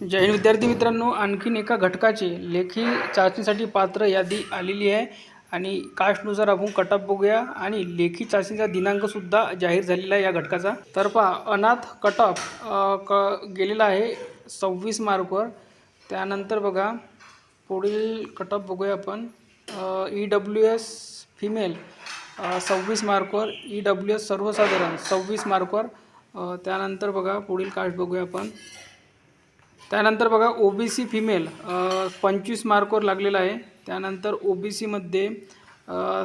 जय हिंद. विद्यार्थी मित्रांनो आणखीन एका घटकाची लेखी चाचणीसाठी पात्र यादी आलेली आहे. आणि कास्टनुसार आपण कटअप बघूया. आणि लेखी चाचणीचा दिनांकसुद्धा जाहीर झालेला आहे या घटकाचा. तर पहा अनाथ कटअप क गेलेला आहे सव्वीस मार्कवर त्यानंतर बघा पुढील कटअप बघूया आपण. ई डब्ल्यू एस फिमेल सव्वीस मार्कवर ई डब्ल्यू एस सर्वसाधारण सव्वीस मार्कवर त्यानंतर बघा पुढील कास्ट बघूया आपण. त्यानंतर बघा ओ बी सी फिमेल पंचवीस मार्कवर लागलेला आहे. त्यानंतर ओ बी सीमध्ये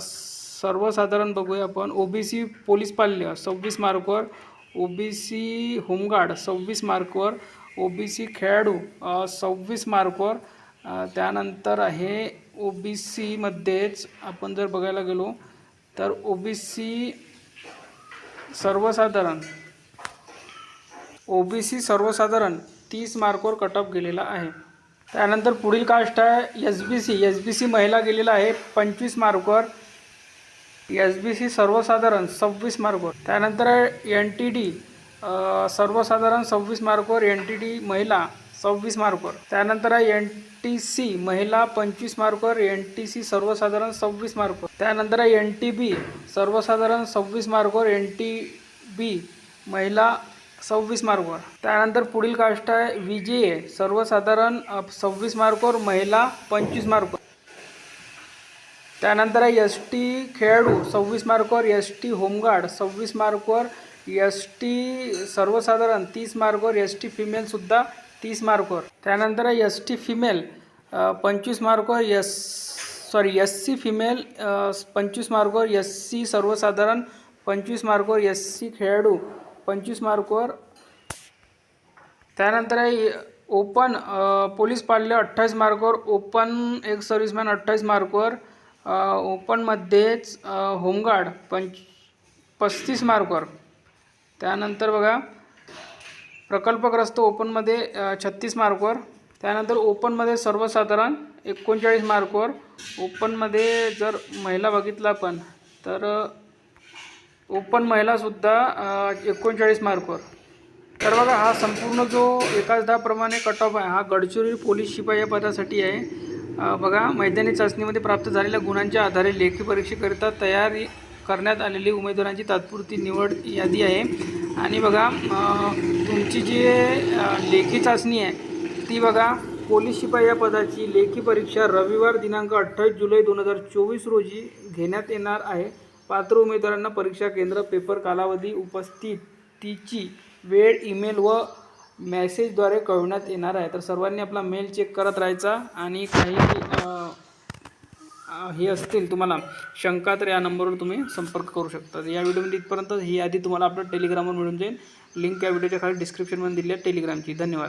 सर्वसाधारण बघूया आपण. ओ बी सी पोलीस पाल्य सव्वीस मार्कवर. ओ बी सी होमगार्ड सव्वीस मार्कवर. ओ बी सी खेळाडू सव्वीस मार्कवर. त्यानंतर आहे ओ बी सीमध्येच आपण जर बघायला गेलो तर ओ बी सी सर्वसाधारण. ओ बी सी सर्वसाधारण तीस मार्कवर कटअप गेलेला आहे. त्यानंतर पुढील कास्ट आहे S B C S B C महिला गेलेला आहे पंचवीस मार्कवर. एस बी सी सर्वसाधारण सव्वीस मार्कवर. त्यानंतर एन टी डी सर्वसाधारण सव्वीस मार्कवर एन टी डी महिला सव्वीस मार्कवर. त्यानंतर आहे एन टी सी महिला पंचवीस मार्कवर. एन टी सी सर्वसाधारण सव्वीस मार्कवर. त्यानंतर आहे एन टी बी सर्वसाधारण सव्वीस मार्कवर. एन टी बी महिला सव्वीस मार्कवर. त्यानंतर पुढील काष्ट आहे विजय. ए सर्वसाधारण सव्वीस मार्कवर महिला पंचवीस मार्कवर. त्यानंतर आहे एस टी खेळाडू सव्वीस मार्कवर एस टी होमगार्ड सव्वीस मार्कवर एस टी सर्वसाधारण तीस मार्कवर एस टी फिमेलसुद्धा तीस मार्कवर. त्यानंतर आहे एस टी फिमेल पंचवीस मार्कवर S sorry S C female पंचवीस मार्कवर एस सी सर्वसाधारण पंचवीस मार्कवर एस सी खेळाडू पंचवीस मार्कवर. त्यानंतर आहे ओपन पोलीस पाडले अठ्ठावीस मार्कवर ओपन एक सर्व्हिसमॅन अठ्ठावीस मार्कवर ओपनमध्येच होमगार्ड पंच पस्तीस मार्कवर. त्यानंतर बघा प्रकल्पग्रस्त ओपनमध्ये छत्तीस मार्कवर. त्यानंतर ओपनमध्ये सर्वसाधारण एकोणचाळीस मार्कवर. ओपनमध्ये जर महिला बघितला आपण तर ओपन महिलासुद्धा एकोणचाळीस मार्कवर तर बघा हा संपूर्ण जो एकाच दहाप्रमाणे कट ऑफ आहे हा गडचिरोली पोलीस शिपाई या पदासाठी आहे. बघा मैदानी चाचणीमध्ये प्राप्त झालेल्या गुणांच्या आधारे लेखी परीक्षेकरिता तयारी करण्यात आलेली उमेदवारांची तात्पुरती निवड यादी आहे. आणि बघा तुमची जी लेखी चाचणी आहे ती बघा पोलीस शिपाई या पदाची लेखी परीक्षा रविवार दिनांक अठ्ठावीस जुलै दोन हजार चोवीस रोजी घेण्यात येणार आहे. पात्र उमेदवारांना परीक्षा केंद्र पेपर कालावधी उपस्थितीची वेळ ईमेल व मॅसेजद्वारे कळवण्यात येणार आहे. तर सर्वांनी आपला मेल चेक करत राहायचा आणि काही हे असतील तुम्हाला शंका तर या नंबरवर तुम्ही संपर्क करू शकता. या व्हिडिओमध्ये इथपर्यंत ही यादी तुम्हाला आपल्या टेलिग्रामवर मिळून जाईल. लिंक या व्हिडिओच्या खाली डिस्क्रिप्शनमध्ये दिली आहे टेलिग्रामची. धन्यवाद.